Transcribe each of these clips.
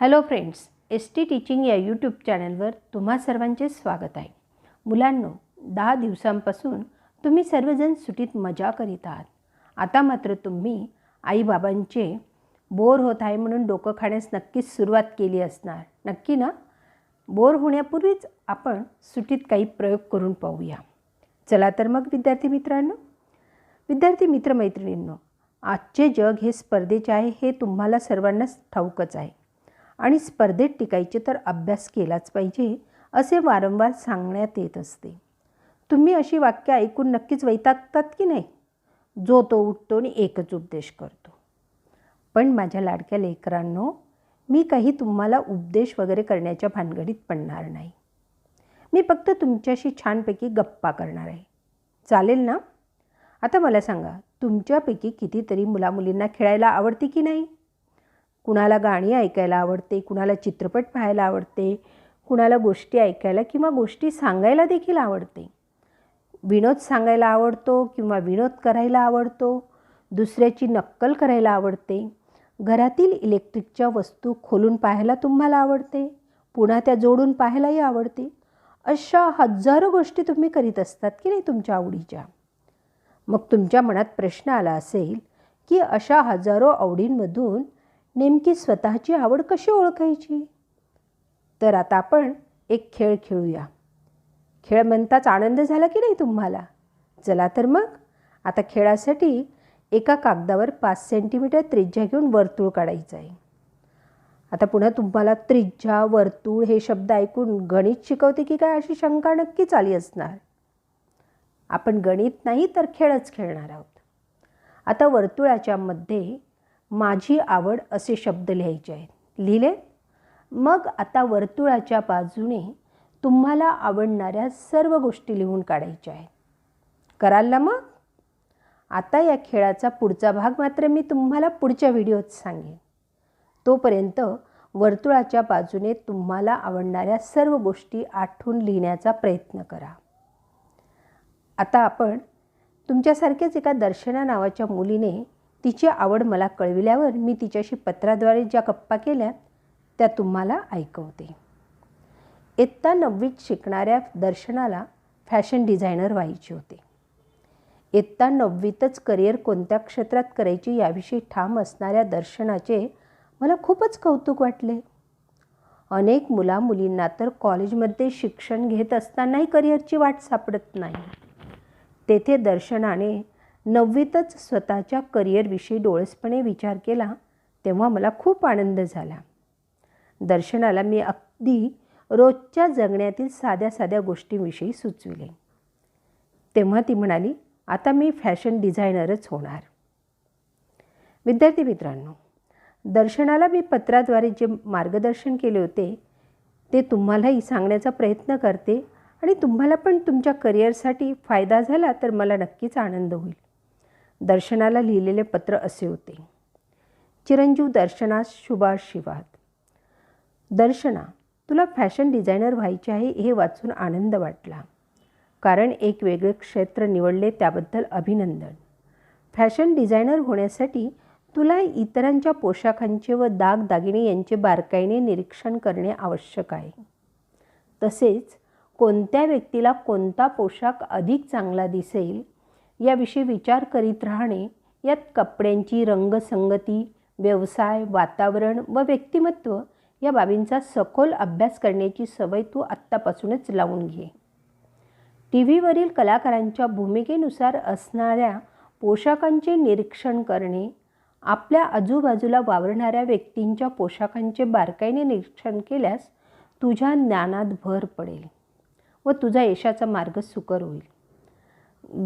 Hello friends S T teaching या YouTube चॅनलवर तुम्हा सर्वांचे स्वागत आहे. मुलांनो दहा दिवसांपासून तुम्ही सर्वजण सुटीत मजा करीत आहात. आता मात्र तुम्ही आईबाबांचे बोर होत आहे म्हणून डोकं खाण्यास नक्कीच सुरुवात केली असणार. नक्की ना? बोर होण्यापूर्वीच आपण सुटीत काही प्रयोग करून पाहूया. चला तर मग विद्यार्थी मित्रांनो. विद्यार्थी मित्रमैत्रिणींनो आजचे जग हे स्पर्धेचे आहे हे तुम्हाला सर्वांनाच ठाऊकच आहे. आणि स्पर्धेत टिकायचे तर अभ्यास केलाच पाहिजे असे वारंवार सांगण्यात येत असते. तुम्ही अशी वाक्य ऐकून नक्कीच वैतागतात की नाही? जो तो उठतो आणि एकच उपदेश करतो. पण माझ्या लाडक्या लेकरांनो मी काही तुम्हाला उपदेश वगैरे करण्याच्या भानगडीत पडणार नाही. मी फक्त तुमच्याशी छानपैकी गप्पा करणार आहे. चालेल ना? आता मला सांगा तुमच्यापैकी कितीतरी मुलामुलींना खेळायला आवडते की नाही? कुणाला गाणी ऐकायला आवडते कुणाला चित्रपट पाहायला आवडते कुणाला गोष्टी ऐकायला किंवा गोष्टी सांगायला देखील आवडते. विनोद सांगायला आवडतो किंवा विनोद करायला आवडतो दुसऱ्याची नक्कल करायला आवडते घरातील इलेक्ट्रिकच्या वस्तू खोलून पाहायला तुम्हाला आवडते पुन्हा त्या जोडून पाहायलाही आवडते अशा हजारो गोष्टी तुम्ही करीत असतात की नाही तुमच्या आवडीच्या. मग तुमच्या मनात प्रश्न आला असेल की अशा हजारो आवडींमधून नेमकी स्वतःची आवड कशी ओळखायची? तर आता आपण एक खेळ खेळूया. खेळ म्हणताच आनंद झाला की नाही तुम्हाला? चला तर मग. आता खेळासाठी एका कागदावर पाच सेंटीमीटर त्रिज्या घेऊन वर्तुळ काढायचं आहे. आता पुन्हा तुम्हाला त्रिज्या वर्तुळ हे शब्द ऐकून गणित शिकवते की काय अशी शंका नक्कीच आली असणार. आपण गणित नाही तर खेळच खेळणार आहोत. आता वर्तुळाच्या मध्ये माझी आवड असे शब्द लिहायचे आहेत. लिहिले? मग आता वर्तुळाच्या बाजूने तुम्हाला आवडणाऱ्या सर्व गोष्टी लिहून काढायच्या आहेत. कराल ना मग? आता या खेळाचा पुढचा भाग मात्र मी तुम्हाला पुढच्या व्हिडिओत सांगेन. तोपर्यंत वर्तुळाच्या बाजूने तुम्हाला आवडणाऱ्या सर्व गोष्टी आठवून लिहिण्याचा प्रयत्न करा. आता आपण तुमच्यासारख्याच एका दर्शना नावाच्या मुलीने तिची आवड मला कळविल्यावर मी तिच्याशी पत्राद्वारे ज्या गप्पा केल्या त्या तुम्हाला ऐकवते. इयत्ता नववीत शिकणाऱ्या दर्शनाला फॅशन डिझायनर व्हायचे होते. इयत्ता नववीतच करिअर कोणत्या क्षेत्रात करायची याविषयी ठाम असणाऱ्या दर्शनाचे मला खूपच कौतुक वाटले. अनेक मुला मुलींना तर कॉलेजमध्ये शिक्षण घेत असतानाही करिअरची वाट सापडत नाही. तेथे दर्शनाने नववीतच स्वतःच्या करिअरविषयी डोळसपणे विचार केला तेव्हा मला खूप आनंद झाला. दर्शनाला मी अगदी रोजच्या जगण्यातील साध्या साध्या गोष्टींविषयी सुचविले. तेव्हा ती म्हणाली आता मी फॅशन डिझायनरच होणार. विद्यार्थी मित्रांनो दर्शनाला मी पत्राद्वारे जे मार्गदर्शन केले होते ते तुम्हालाही सांगण्याचा प्रयत्न करते आणि तुम्हाला पण तुमच्या करिअरसाठी फायदा झाला तर मला नक्कीच आनंद होईल. दर्शनाला लिहिलेले पत्र असे होते. चिरंजीव दर्शनास शुभाशिवाद दर्शना तुला फॅशन डिझायनर व्हायचे आहे हे वाचून आनंद वाटला. कारण एक वेगळे क्षेत्र निवडले त्याबद्दल अभिनंदन. फॅशन डिझायनर होण्यासाठी तुला इतरांच्या पोशाखांचे व दागदागिने यांचे बारकाईने निरीक्षण करणे आवश्यक आहे. तसेच कोणत्या व्यक्तीला कोणता पोशाख अधिक चांगला दिसेल याविषयी विचार करीत राहणे यात कपड्यांची रंगसंगती व्यवसाय वातावरण व व्यक्तिमत्व या बाबींचा सखोल अभ्यास करण्याची सवय तू आत्तापासूनच लावून घे. टी व्हीवरील कलाकारांच्या भूमिकेनुसार असणाऱ्या पोशाखांचे निरीक्षण करणे आपल्या आजूबाजूला वावरणाऱ्या व्यक्तींच्या पोशाखांचे बारकाईने निरीक्षण केल्यास तुझ्या ज्ञानात भर पडेल व तुझा यशाचा मार्ग सुकर होईल.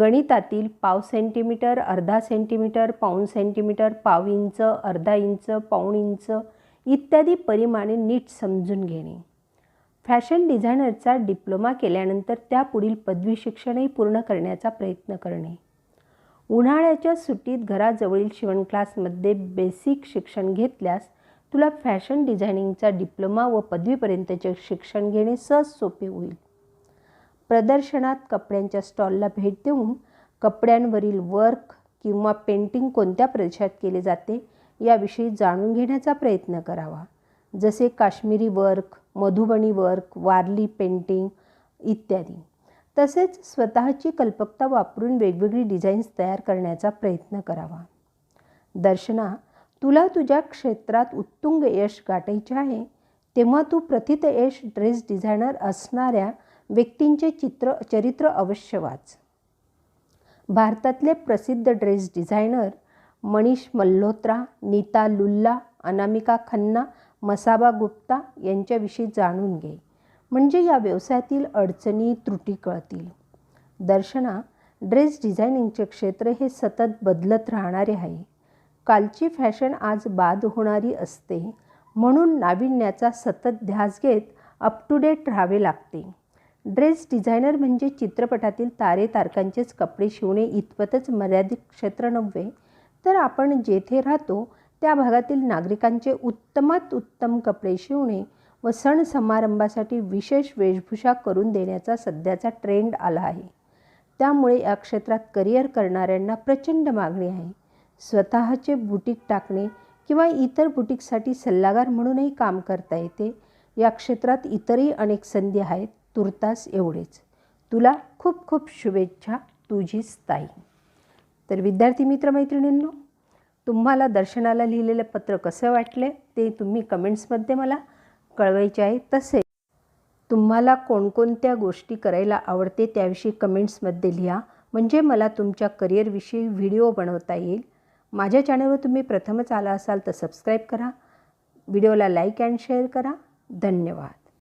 गणितातील पाव सेंटीमीटर अर्धा सेंटीमीटर पाऊण सेंटीमीटर पाव इंच अर्धा इंच पाऊण इंच इत्यादी परिमाणे नीट समजून घेणे. फॅशन डिझायनरचा डिप्लोमा केल्यानंतर त्यापुढील पदवी शिक्षणही पूर्ण करण्याचा प्रयत्न करणे. उन्हाळ्याच्या सुट्टीत घराजवळील शिवण क्लासमध्ये बेसिक शिक्षण घेतल्यास तुला फॅशन डिझायनिंगचा डिप्लोमा व पदवीपर्यंतचे शिक्षण घेणे सहज सोपे होईल. प्रदर्शनात कपड्यांच्या स्टॉलला भेट देऊन कपड्यांवरील वर्क किंवा पेंटिंग कोणत्या प्रदेशात केले जाते याविषयी जाणून घेण्याचा प्रयत्न करावा. जसे Kashmiri work Madhubani work Warli painting इत्यादी. तसेच स्वतःची कल्पकता वापरून वेगवेगळी डिझाईन्स तयार करण्याचा प्रयत्न करावा. दर्शना तुला तुझ्या क्षेत्रात उत्तुंग यश गाठायचे आहे तेव्हा तू प्रथित यश ड्रेस डिझायनर असणाऱ्या व्यक्तींचे चित्र चरित्र अवश्य वाच. भारतातले प्रसिद्ध ड्रेस डिझायनर मनीष मल्होत्रा नीता लुल्ला अनामिका खन्ना मसाबा गुप्ता यांच्याविषयी जाणून घे. म्हणजे या व्यवसायातील अडचणी त्रुटी कळतील. दर्शना ड्रेस डिझायनिंगचे क्षेत्र हे सतत बदलत राहणारे आहे. कालची फॅशन आज बाद होणारी असते. म्हणून नाविन्याचा सतत ध्यास घेत अप टू डेट राहावे लागते. ड्रेस डिझायनर म्हणजे चित्रपटातील तारे तारकांचेच कपडे शिवणे इतपतच मर्यादित क्षेत्र नव्हे तर आपण जेथे राहतो त्या भागातील नागरिकांचे उत्तमात उत्तम कपडे शिवणे व सण समारंभासाठी विशेष वेशभूषा करून देण्याचा सध्याचा ट्रेंड आला आहे. त्यामुळे या क्षेत्रात करिअर करणाऱ्यांना प्रचंड मागणी आहे. स्वतःचे बुटीक टाकणे किंवा इतर बुटीकसाठी सल्लागार म्हणूनही काम करता येते. या क्षेत्रात इतरही अनेक संधी आहेत. तुर्तास एवढेच. तुला खूप खूप शुभेच्छा तुझीच ताई तर विद्यार्थी मित्रमैत्रिणींनो तुम्हाला दर्शनाला लिहिलेलं पत्र कसं वाटले ते तुम्ही कमेंट्समध्ये मला कळवायचे आहे. तसे तुम्हाला कोणकोणत्या गोष्टी करायला आवडते त्याविषयी कमेंट्समध्ये लिहा. म्हणजे मला तुमच्या करिअरविषयी व्हिडिओ बनवता येईल. माझ्या चॅनलवर तुम्ही प्रथमच आला असाल तर सबस्क्राईब करा. व्हिडिओला लाईक अँड शेअर करा. धन्यवाद.